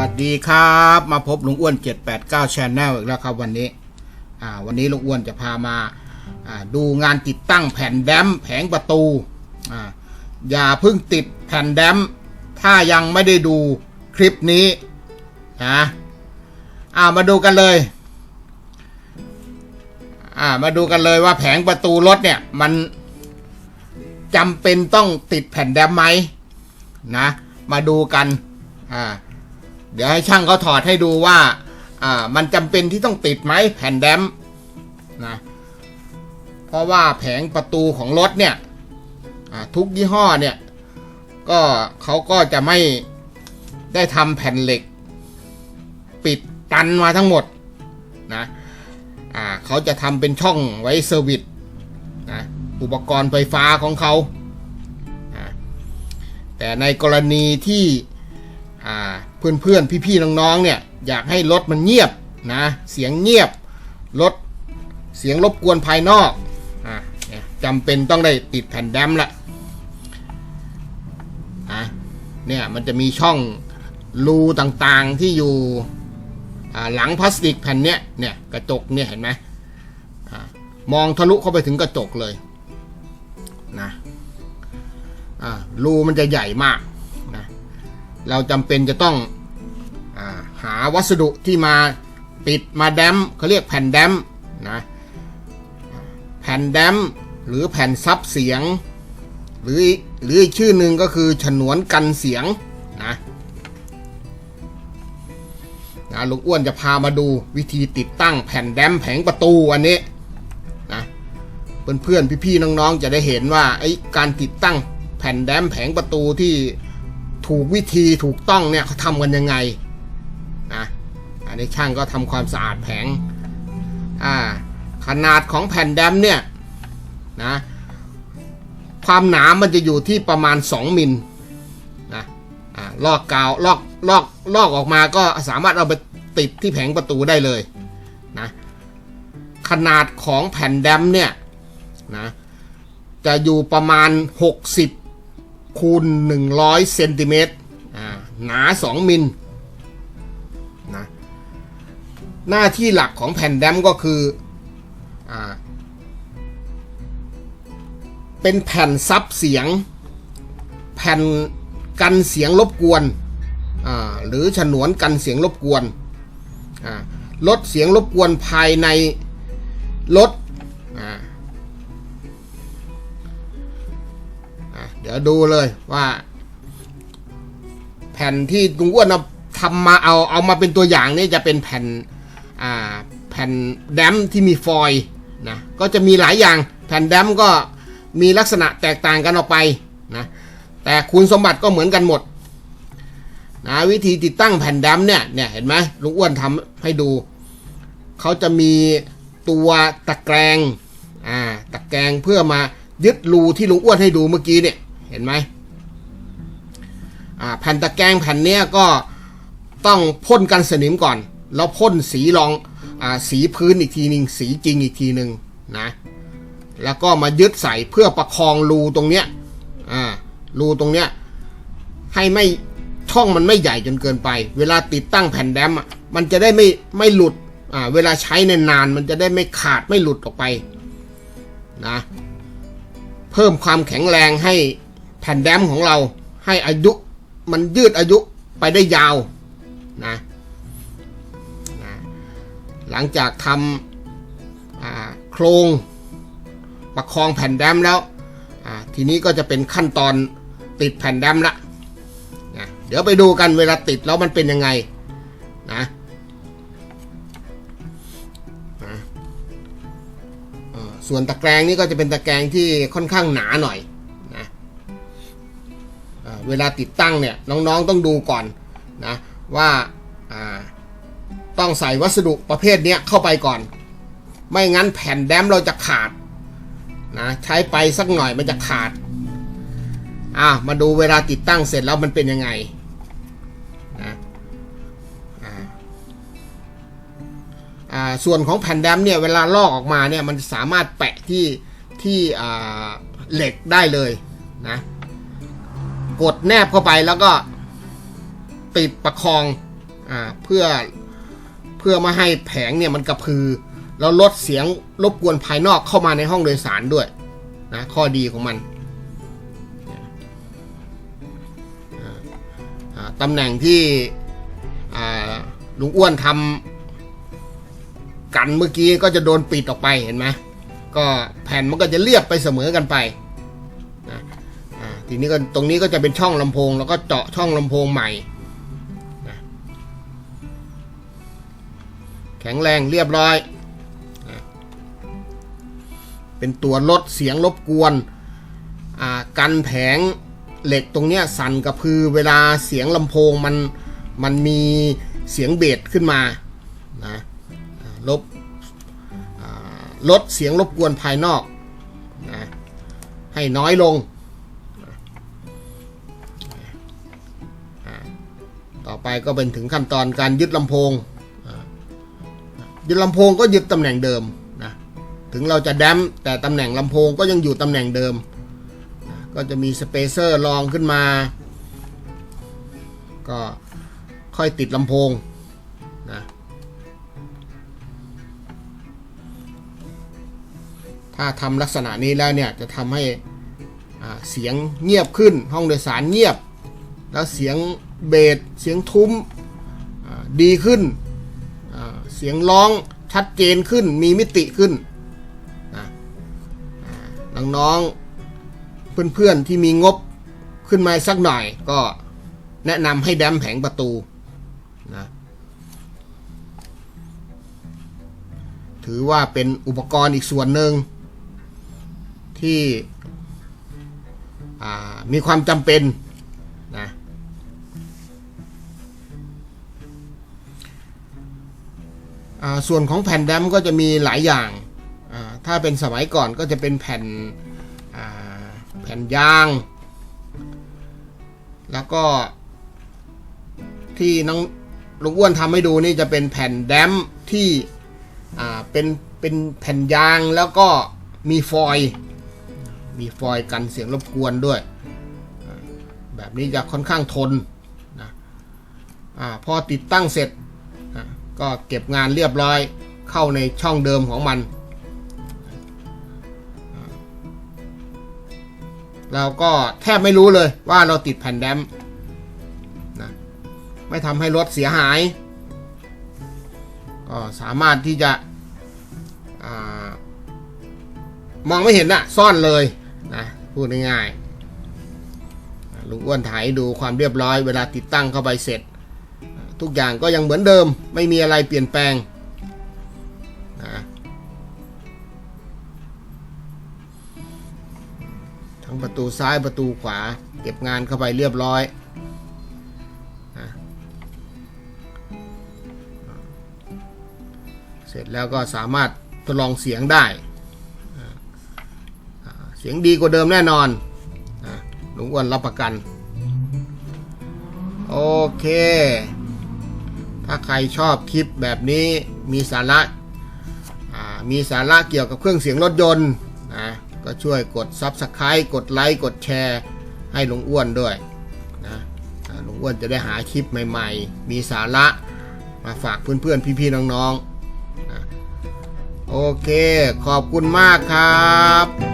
วัสดีครับ มาพบลุงอ้วน 789 Channel อีกแล้วครับวันนี้ อ่า วันนี้ลุงอ้วนจะพามาอ่าดูงานติดตั้งแผ่นแดมแผงประตู อ่า อย่าเพิ่งติดแผ่นแดมถ้ายังไม่ได้ดูคลิปนี้นะอ่ามาดูกันเลย อ่า มาดูกันเลยว่าแผงประตูรถเนี่ยมันจำเป็นต้องติดแผ่นแดมไหมนะ มาดูกัน อ่า เดี๋ยวให้ช่างเขาถอดให้ดูว่า อ่า มันจำเป็นที่ต้องติดไหมแผ่นแดมนะ เพราะว่าแผงประตูของรถเนี่ยอ่าทุกยี่ห้อเนี่ย ก็เขาก็จะไม่ได้ทำแผ่นเหล็ก ปิดตันมาทั้งหมดนะอ่าเขาจะทำเป็นช่องไว้เซอร์วิสนะอุปกรณ์ไฟฟ้าของเขา แต่ในกรณีที่ เพื่อนเพื่อนๆพี่ๆน้องๆเนี่ยอยากให้รถมันเงียบนะเสียงเงียบลดเสียงรบกวนภายนอกอ่าเนี่ยจำเป็นต้องได้ติดแผ่นแดมละอะเนี่ยมันจะมีช่องรูต่างๆที่อยู่หลังพลาสติกแผ่นเนี้ยเนี่ยกระจกเนี่ยเห็นไหมอมองทะลุเข้าไปถึงกระจกเลยนะอ่ารูมันจะใหญ่มากนะเราจำเป็นจะต้อง หาวัสดุที่มาปิดมาแดมเขาเรียกแผ่นแดมนะแผ่นแดมหรือแผ่นซับเสียง หรือหรืออีกชื่อหนึ่งก็คือฉนวนกันเสียงนะนะลุงอ้วนจะพามาดูวิธีติดตั้งแผ่นแดมแผงประตูอันนี้นะเพื่อนๆพี่ๆน้องๆจะได้เห็นว่าไอ้การติดตั้งแผ่นแดมแผงประตูที่ถูกวิธีถูกต้องเนี่ยเขาทำกันยังไง อันนี้ช่างก็ทำความสะอาดแผงอ่าขนาดของแผ่นแดมเนี่ยนะความหนามันจะอยู่ที่ประมาณ 2 มิลนะอ่าลอกกาวลอกลอกลอกออกมาก็สามารถเอาไปติดที่แผงประตูได้เลยนะขนาดของแผ่นแดมเนี่ยนะจะอยู่ประมาณ 60คูณ100เซนติเมตรหนา 2 มิล หน้าที่หลักของแผ่นแดมก็คืออเป็นแผ่นซับเสียง แผ่นกันเสียงรบกวนหรือฉนวนกันเสียงรบกวนลดเสียงรบกวนภายในรถเดี๋ยวดูเลยว่า แผ่นที่ลุงอ้วนเอาทำมาเอาเอามาเป็นตัวอย่างนี่จะเป็นแผ่น แผ่นแดมที่มีฟอยล์นะก็จะมีหลายอย่างแผ่นแดมก็มีลักษณะแตกต่างกันออกไปนะแต่คุณสมบัติก็เหมือนกันหมดนะวิธีติดตั้งแผ่นแดมเนี่ยเนี่ยเห็นไหมลุงอ้วนทำให้ดูเขาจะมีตัวตะแกรงอ่าตะแกรงเพื่อมายึดรูที่ลุงอ้วนให้ดูเมื่อกี้เนี่ยเห็นไหมอ่าแผ่นตะแกรงแผ่นเนี้ยก็ต้องพ่นกันสนิมก่อน แล้วพ่นสีรองอสีพื้นอีกทีหนึ่งสีจริงอีกทีหนึ่งนะ แล้วก็มายึดใส่เพื่อประคองรูตรงเนี้ยอ่ารูตรงเนี้ยให้ไม่ช่องมันไม่ใหญ่จนเกินไป เวลาติดตั้งแผ่นแดมมันจะได้ไม่ไม่หลุดอ่าเวลาใช้นานมันจะได้ไม่ขาดไม่หลุดออกไปนะเพิ่มความแข็งแรงให้แผ่นแดมของเราให้อายุมันยืดอายุไปได้ยาวนะ หลังจากทำโครงประคองแผ่นแดมแล้ว ทีนี้ก็จะเป็นขั้นตอนติดแผ่นแดมละนะเดี๋ยวไปดูกันเวลาติดแล้วมันเป็นยังไงนะส่วนตะแกรงนี่ก็จะเป็นตะแกรงที่ค่อนข้างหนาหน่อยนะเเวลาติดตั้งเนี่ยน้องๆต้องดูก่อนนะว่า ต้องใส่วัสดุประเภทนี้เข้าไปก่อน ไม่งั้นแผ่นแดมเราจะขาดนะใช้ไปสักหน่อยมันจะขาดอะมาดูเวลาติดตั้งเสร็จแล้วมันเป็นยังไงนะอ่าอ่าส่วนของแผ่นแดมเนี่ยเวลาลอกออกมาเนี่ยมันสามารถแปะที่ที่อ่าเหล็กได้เลยนะกดแนบเข้าไปแล้วก็ติดประคองอ่าเพื่อ เพื่อไม่ให้แผงเนี่ยมันกระพือ แล้วลดเสียงรบกวนภายนอกเข้ามาในห้องโดยสารด้วยนะข้อดีของมันตำแหน่งที่ลุงอ้วนทำกันเมื่อกี้ก็จะโดนปิดออกไปเห็นไหมก็แผ่นมันก็จะเรียบไปเสมอกันไปนะทีนี้ก็ตรงนี้ก็จะเป็นช่องลำโพง แล้วก็เจาะช่องลำโพงใหม่ แข็งแรงเรียบร้อย เป็นตัวลดเสียงรบกวนกันแผงเหล็กตรงเนี้ยสั่นกระพือเวลาเสียงลำโพงมันมันมีเสียงเบสขึ้นมานะลบลดเสียงรบกวนภายนอกนะให้น้อยลง ต่อไปก็เป็นถึงขั้นตอนการยึดลำโพง ยึดลำโพงก็ยึดตำแหน่งเดิมนะถึงเราจะแดมแต่ตำแหน่งลำโพงก็ยังอยู่ตำแหน่งเดิม ก็จะมีสเปเซอร์รองขึ้นมา ก็ค่อยติดลำโพงนะถ้าทำลักษณะนี้แล้วเนี่ยจะทำให้เสียงเงียบขึ้นห้องโดยสารเงียบ แล้วเสียงเบสเสียงทุ้มดีขึ้น เสียงร้องชัดเจนขึ้นมีมิติขึ้นนะน้องๆเพื่อนๆที่มีงบขึ้นมาสักหน่อยก็แนะนำให้แดมแผงประตูนะถือว่าเป็นอุปกรณ์อีกส่วนหนึ่งที่มีความจำเป็น ส่วนของแผ่นแดมก็จะมีหลายอย่าง ถ้าเป็นสมัยก่อนก็จะเป็นแผ่นแผ่นยาง แล้วก็ที่น้องลุงอ้วนทำให้ดูนี่จะเป็นแผ่นแดมที่เป็นเป็นแผ่นยางแล้วก็มีฟอยมีฟอยกันเสียงรบกวนด้วย แบบนี้จะค่อนข้างทนนะอพอติดตั้งเสร็จ ก็เก็บงานเรียบร้อยเข้าในช่องเดิมของมัน เราก็แทบไม่รู้เลยว่าเราติดแผ่นแดมนะไม่ทำให้รถเสียหาย ก็สามารถที่จะอมองไม่เห็นนะซ่อนเลยนะพูดง่ายๆลุงอ้วนถ่ายดูความเรียบร้อยเวลาติดตั้งเข้าไปเสร็จ ทุกอย่างก็ยังเหมือนเดิม ไม่มีอะไรเปลี่ยนแปลงนะทั้งประตูซ้ายประตูขวา เก็บงานเข้าไปเรียบร้อยนะเสร็จแล้วก็สามารถทดลองเสียงได้ เสียงดีกว่าเดิมแน่นอนนะลุงอ้วนรับประกัน โอเค ถ้าใครชอบคลิปแบบนี้มีสาระมีสาระเกี่ยวกับเครื่องเสียงรถยนต์นะก็ช่วยกด Subscribe กดไลค์กดแชร์ให้ลุงอ้วนด้วยนะอ่าลุงอ้วนจะได้หาคลิปใหม่ๆ มีสาระมาฝากเพื่อนๆ พี่ๆ น้องๆนะโอเค ขอบคุณมากครับ